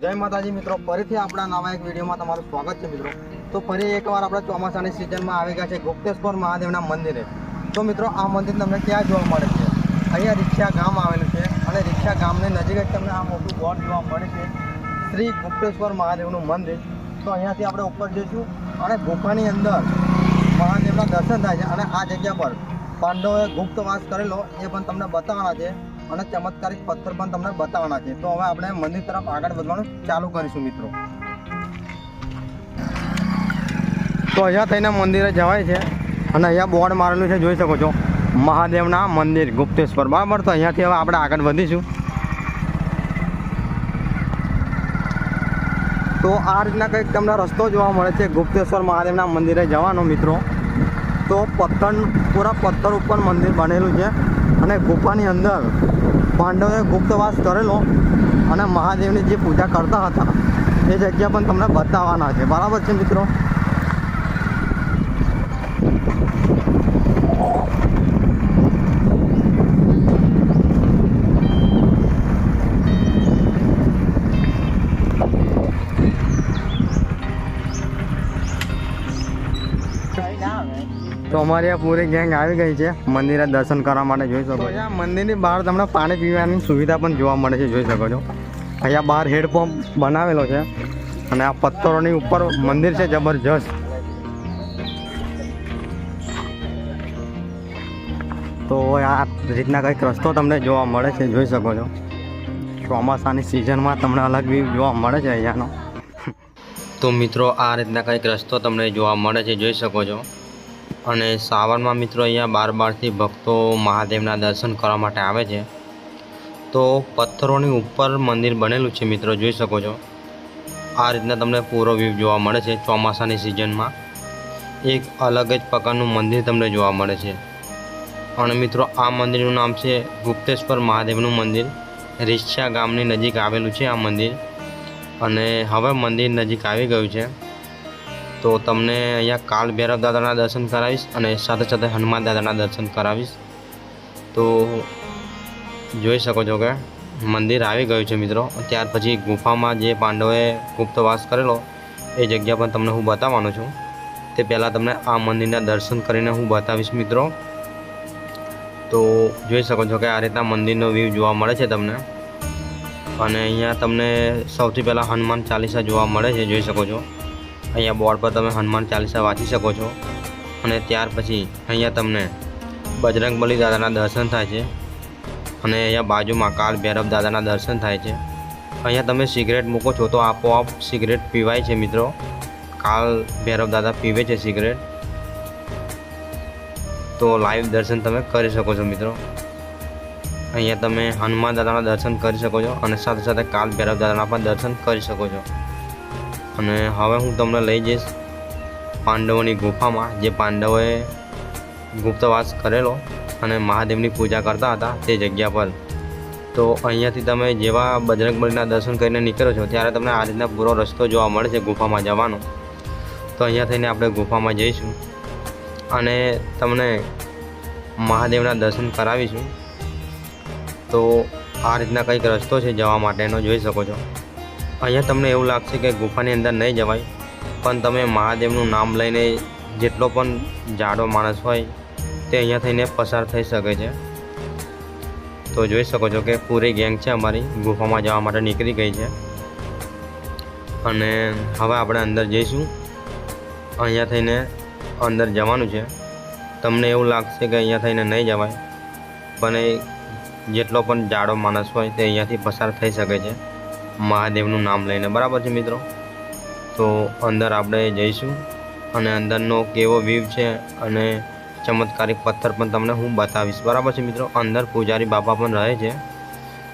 જય માતાજી મિત્રો, ફરીથી આપણા નવા એક વિડીયોમાં તમારું સ્વાગત છે મિત્રો. તો ફરી એકવાર આપણે ચોમાસાની સિઝનમાં આવી ગયા છે ગુપ્તેશ્વર મહાદેવના મંદિરે. તો મિત્રો, આ મંદિર તમને ક્યાં જોવા મળે છે? અહીંયા રિક્ષા ગામ આવેલું છે અને રિક્ષા ગામની નજીક જ તમને આ મોટું બોર્ડ જોવા મળે છે. શ્રી ગુપ્તેશ્વર મહાદેવનું મંદિર. તો અહીંયાથી આપણે ઉપર જઈશું અને ગુફાની અંદર મહાદેવના દર્શન થાય છે અને આ જગ્યા પર પાંડવોએ ગુપ્તવાસ કરેલો, એ પણ તમને બતાવવાના છે. અને ચમત્કારિક પથ્થર પણ તમને બતાવવાના છે. તો હવે આપણે મંદિર તરફ આગળ વધવાનું ચાલુ કરીશું, મિત્રો. તો અહીંયા થઈને મંદિરે જવાય છે. અને અહીંયા બોર્ડ મારેલું છે, જોઈ શકો છો. મહાદેવના મંદિર, ગુપ્તેશ્વર. બરાબર? તો અહીંયાથી હવે આપણે આગળ વધીશું. તો આ રીતના કંઈક તમને રસ્તો જોવા મળે છે, ગુપ્તેશ્વર મહાદેવના મંદિરે જવાનો, મિત્રો. તો પથ્થર, પૂરા પથ્થર ઉપર મંદિર બનેલું છે. અને ગુફાની અંદર પાંડવોએ ગુપ્તવાસ કરેલો અને મહાદેવની જે પૂજા કરતા હતા, એ જગ્યા પણ તમને બતાવવાના છે. બરાબર છે મિત્રો? તો અમારી આ પૂરી ગેંગ આવી ગઈ છે. મંદિરે દર્શન કરવા માટે જોઈ શકો છો. મંદિરની બહાર તમને પાણી પીવાની સુવિધા પણ જોવા મળે છે જોઈ શકો છો. અહીંયા બહાર હેડપંપ બનાવેલો છે અને આ પથ્થરોની ઉપર મંદિર છે જબરજસ્ત. તો આ રીતના કંઈક રસ્તો તમને જોવા મળે છે જોઈ શકો છો. ચોમાસાની સિઝનમાં તમને અલગ વ્યૂ જોવા મળે છે અહીંયાનો. તો મિત્રો આ રીતના કંઈક રસ્તો તમને જોવા મળે છે જોઈ શકો છો. અને સાવનમાં મિત્રો અહીંયા બાર બારથી ભક્તો મહાદેવના દર્શન કરવા માટે આવે છે. તો પથ્થરોની ઉપર મંદિર બનેલું છે મિત્રો, જોઈ શકો છો. આ રીતના તમને પૂરો વ્યૂ જોવા મળે છે ચોમાસાની સિઝનમાં એક અલગ જ પ્રકારનું મંદિર તમને જોવા મળે છે. અને મિત્રો, આ મંદિરનું નામ છે ગુપ્તેશ્વર મહાદેવનું મંદિર. રીક્ષા ગામની નજીક આવેલું છે આ મંદિર. અને હવે મંદિર નજીક આવી ગયું છે. તો તમને અહીંયા કાલ ભૈરવ દાદાના દર્શન કરાવીશ અને સાથે સાથે હનુમાન દાદાના દર્શન કરાવીશ. તો જોઈ શકો છો કે મંદિર આવી ગયું છે મિત્રો. ત્યાર પછી ગુફામાં જે પાંડવોએ ગુપ્તવાસ કરેલો, એ જગ્યા પણ તમને હું બતાવવાનો છું. તે પહેલાં તમને આ મંદિરના દર્શન કરીને હું બતાવીશ મિત્રો. તો જોઈ શકો છો કે આ રીતના મંદિરનો વ્યૂ જોવા મળે છે તમને. અને અહીંયા તમને સૌથી પહેલાં હનુમાન ચાલીસા જોવા મળે છે, જોઈ શકો છો. અહીંયા બોર્ડ પર તમે હનુમાન ચાલીસા વાંચી શકો છો. અને ત્યાર પછી અહીંયા તમને બજરંગબલી દાદાના દર્શન થાય છે. અને અહીંયા બાજુમાં કાળ ભૈરવ દાદાના દર્શન થાય છે. અહીંયા તમે સિગરેટ મૂકો છો તો આપોઆપ સિગરેટ પીવાય છે મિત્રો. કાલ ભૈરવ દાદા પીવે છે સિગરેટ. તો લાઈવ દર્શન તમે કરી શકો છો મિત્રો. અહીંયા તમે હનુમાન દાદાના દર્શન કરી શકો છો અને સાથે સાથે કાલ ભૈરવ દાદાના પણ દર્શન કરી શકો છો. અને હવે હું તમને લઈ જઈશ પાંડવોની ગુફામાં. જે પાંડવોએ ગુપ્તવાસ કરેલો અને મહાદેવની પૂજા કરતા હતા તે જગ્યા પર. તો અહીંયાથી તમે જેવા બજરંગબલીના દર્શન કરીને નીકળો છો, ત્યારે તમને આ રીતના પૂરો રસ્તો જોવા મળે છે ગુફામાં જવાનો. તો અહીંયા થઈને આપણે ગુફામાં જઈશું અને તમને મહાદેવના દર્શન કરાવીશું. તો આ રીતના કંઈક રસ્તો છે જવા માટેનો, જોઈ શકો છો. અહીંયા તમને એવું લાગશે કે ગુફાની અંદર નહીં જવાય, પણ તમે મહાદેવનું નામ લઈને જેટલો પણ જાડો માણસ હોય, તે અહીંયા થઈને પસાર થઈ શકે છે. તો જોઈ શકો છો કે પૂરી ગેંગ છે અમારી, ગુફામાં જવા માટે નીકળી ગઈ છે. અને હવે આપણે અંદર જઈશું. અહીંયા થઈને અંદર જવાનું છે. તમને એવું લાગશે કે અહીંયા થઈને નહીં જવાય, પણ જેટલો પણ જાડો માણસ હોય, તે અહીંયાથી પસાર થઈ શકે છે. મહાદેવનું નામ લઈને, બરાબર છે મિત્રો? તો અંદર આપણે જઈશું અને અંદરનો કેવો વ્યૂ છે અને ચમત્કારિક પથ્થર પણ તમને હું બતાવીશ. બરાબર છે મિત્રો? અંદર પૂજારી બાપા પણ રહે છે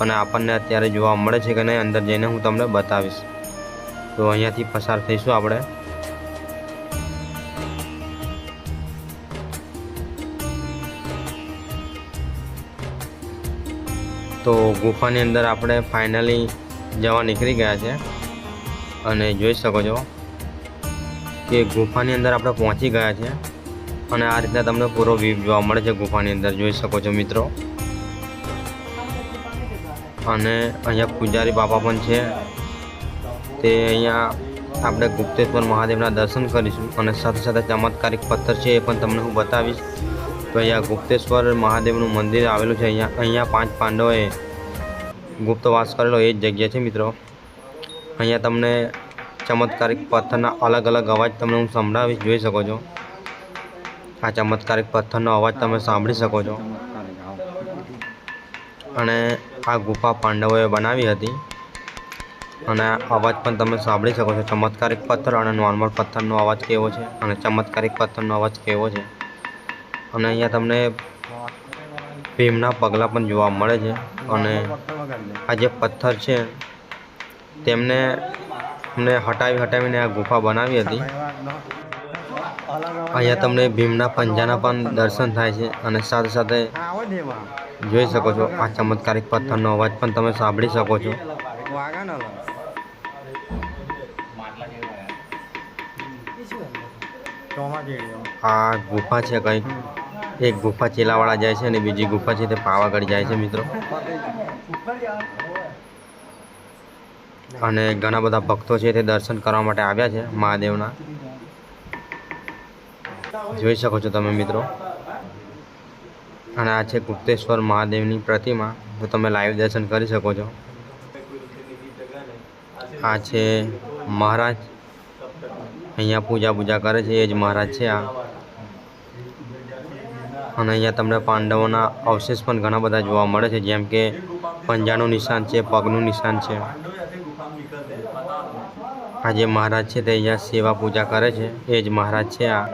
અને આપણને અત્યારે જોવા મળે છે કે નહીં, અંદર જઈને હું તમને બતાવીશ. તો અહીંયાથી પસાર થઈશું આપણે. તો ગુફાની અંદર આપણે ફાઇનલી જવા નીકળી ગયા છે. અને જોઈ શકો છો કે ગુફાની અંદર આપણે પહોંચી ગયા છે. અને આ રીતના તમને પૂરો વ્યૂ જોવા મળે છે ગુફાની અંદર. જોઈ શકો છો મિત્રો. અને અહીંયા પૂજારી બાપા પણ છે. તે અહીંયા આપણે ગુપ્તેશ્વર મહાદેવના દર્શન કરીશું. અને સાથે સાથે ચમત્કારિક પથ્થર છે એ પણ તમને હું બતાવીશ. તો અહીંયા ગુપ્તેશ્વર મહાદેવનું મંદિર આવેલું છે. અહીંયા અહીંયા પાંચ પાંડવોએ ગુપ્તવાસ કરેલો એ જ જગ્યા છે, મિત્રો. અહીંયા તમને ચમત્કારિક પથ્થરના અલગ અલગ અવાજ તમને હું સંભળાવીશ, જોઈ શકો છો. આ ચમત્કારિક પથ્થરનો અવાજ તમે સાંભળી શકો છો. અને આ ગુફા પાંડવોએ બનાવી હતી. અને અવાજ પણ તમે સાંભળી શકો છો. ચમત્કારિક પથ્થર અને નોર્મલ પથ્થરનો અવાજ કેવો છે? અને ચમત્કારિક પથ્થરનો અવાજ કેવો છે? અને અહીંયા તમને ભીમના પગલાં પણ જોવા મળે છે અને આ જે પથ્થર છે, તેમને એમને હટાવી હટાવીને આ ગુફા બનાવી હતી. અહીંયા તમને ભીમના પંજાના પણ દર્શન થાય છે અને સાથે સાથે જોઈ શકો છો આ ચમત્કારિક પથ્થરનો અવાજ પણ તમે સાંભળી શકો છો. આ ગુફા છે કંઈક. એક ગુફા ચેલાવાળા જાય છે અને બીજી ગુફા છે તે પાવાગઢ જાય છે, મિત્રો. અને ઘણા બધા ભક્તો છે તે દર્શન કરવા માટે આવ્યા છે મહાદેવના. જોઈ શકો છો તમે, મિત્રો. અને આ છે ગુપ્તેશ્વર મહાદેવની પ્રતિમા. તો તમે લાઈવ દર્શન કરી શકો છો. આ છે મહારાજ. અહીંયા પૂજા પૂજા કરે છે, એ જ મહારાજ છે આ. અને અહીંયા તમને પાંડવોના અવશેષ પણ ઘણા બધા જોવા મળે છે, જેમ કે પંજાનું નિશાન છે, પગનું નિશાન છે. આ જે મહારાજ છે તે અહીંયા સેવા પૂજા કરે છે, એ જ મહારાજ છે આ.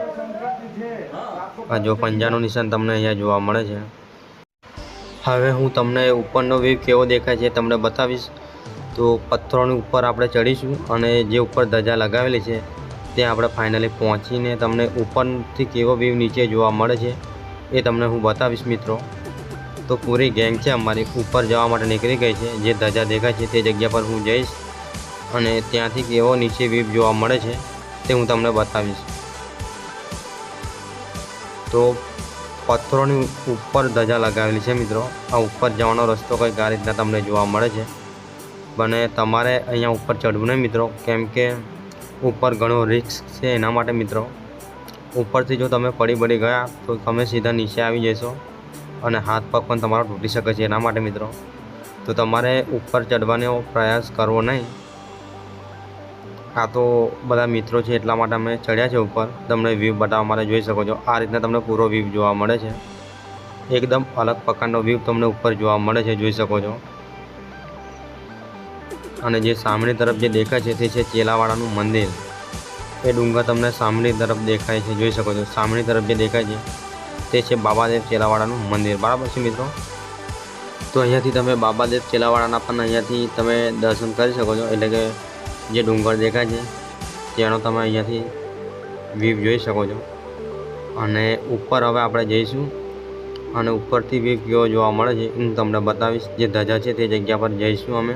જો પંજાનું નિશાન તમને અહીંયા જોવા મળે છે. હવે હું તમને ઉપરનો વ્યૂ કેવો દેખાય છે તમને બતાવીશ. તો પથ્થરોની ઉપર આપણે ચડીશું અને જે ઉપર ધજા લગાવેલી છે, ત્યાં આપણે ફાઇનલી પહોંચીને તમને ઉપરથી કેવો વ્યૂ નીચે જોવા મળે છે. એ તમને હું બતાવીશ, મિત્રો. તો પૂરી ગેંગ છે અમારી. ઉપર જવા માટે નીકળી ગઈ છે. જે ધજા દેખાય છે તે જગ્યા પર હું જઈશ અને ત્યાંથી કેવો નીચે વીપ જોવા મળે છે તે હું તમને બતાવીશ. તો પથ્થરોની ઉપર ધજા લગાવેલી છે, મિત્રો. આ ઉપર જવાનો રસ્તો કંઈક આ રીતના તમને જોવા મળે છે. અને તમારે અહીંયા ઉપર ચડવું નહીં, મિત્રો. કેમ કે ઉપર ઘણો રિસ્ક છે એના માટે, મિત્રો. ઉપરથી જો તમે પડી પડી ગયા, તો તમે સીધા નીચે આવી જશો અને હાથ પગ પણ તમારો તૂટી શકે છે એના માટે મિત્રો. તો તમારે ઉપર ચડવાનો પ્રયાસ કરવો નહીં. આ તો બધા મિત્રો છે એટલા માટે અમે ચડ્યા છે ઉપર. તમને વ્યૂ બતાવવા માટે જોઈ શકો છો. આ રીતના તમને પૂરો વ્યૂ જોવા મળે છે. એકદમ અલગ પ્રકારનો વ્યૂ તમને ઉપર જોવા મળે છે, જોઈ શકો છો. અને જે સામેની તરફ જે દેખાય છે તે છે ચેલાવાડાનું મંદિર. એ ડુંગર તમને સામણી તરફ દેખાય છે, જોઈ શકો છો. સામેની તરફ જે દેખાય છે, તે છે બાબાદેવ ચેલાવાડાનું મંદિર. બરાબર છે મિત્રો? તો અહીંયાથી તમે બાબાદેવ ચેલાવાડાના પણ અહીંયાથી તમે દર્શન કરી શકો છો. એટલે કે જે ડુંગર દેખાય છે, તેનો તમે અહીંયાથી વ્યૂ જોઈ શકો છો. અને ઉપર હવે આપણે જઈશું. અને ઉપરથી વ્યૂ કેવો જોવા મળે છે, હું તમને બતાવીશ. જે ધજા છે, તે જગ્યા પર જઈશું અમે.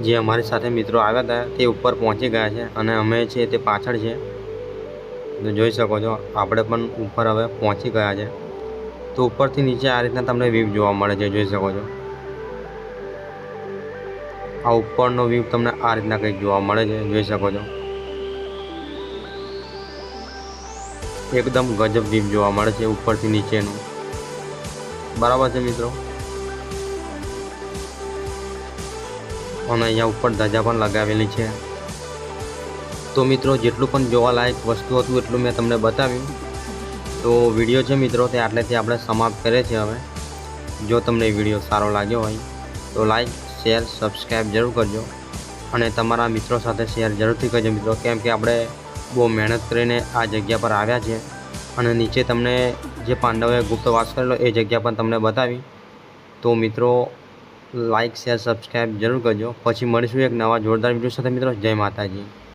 જે અમારી સાથે મિત્રો આવ્યા હતા, તે ઉપર પહોંચી ગયા છે અને અમે છે તે પાછળ છે, તો જોઈ શકો છો, આપણે પણ ઉપર હવે પહોંચી ગયા છે. તો ઉપરથી નીચે આ રીતના તમને વ્યૂ જોવા મળે છે, જોઈ શકો છો. આ ઉપરનો વ્યૂ તમને આ રીતના કંઈક જોવા મળે છે, જોઈ શકો છો. એકદમ ગજબ વ્યૂ જોવા મળે છે ઉપરથી નીચેનું. બરાબર છે, મિત્રો? અને અહીંયા ઉપર ધજા પણ લગાવેલી છે. તો મિત્રો, જેટલું પણ જોવાલાયક વસ્તુ હતું એટલું મેં તમને બતાવ્યું. તો વીડિયો છે મિત્રો, તે આટલેથી આપણે સમાપ્ત કરે છે હવે. જો તમને વીડિયો સારો લાગ્યો હોય, તો લાઈક, શેર સબસ્ક્રાઈબ જરૂર કરજો. અને તમારા મિત્રો સાથે શેર જરૂરથી કરજો મિત્રો, કેમ કે આપણે બહુ મહેનત કરીને આ જગ્યા પર આવ્યા છે અને નીચે તમને જે પાંડવોએ ગુપ્તવાસ કરેલો, એ જગ્યા પણ તમને બતાવી. તો મિત્રો લાઇક શેર સબસ્ક્રાઈબ જરૂર કરજો. પછી મળીશું એક નવા જોરદાર વીડિયો સાથે મિત્રો. જય માતાજી.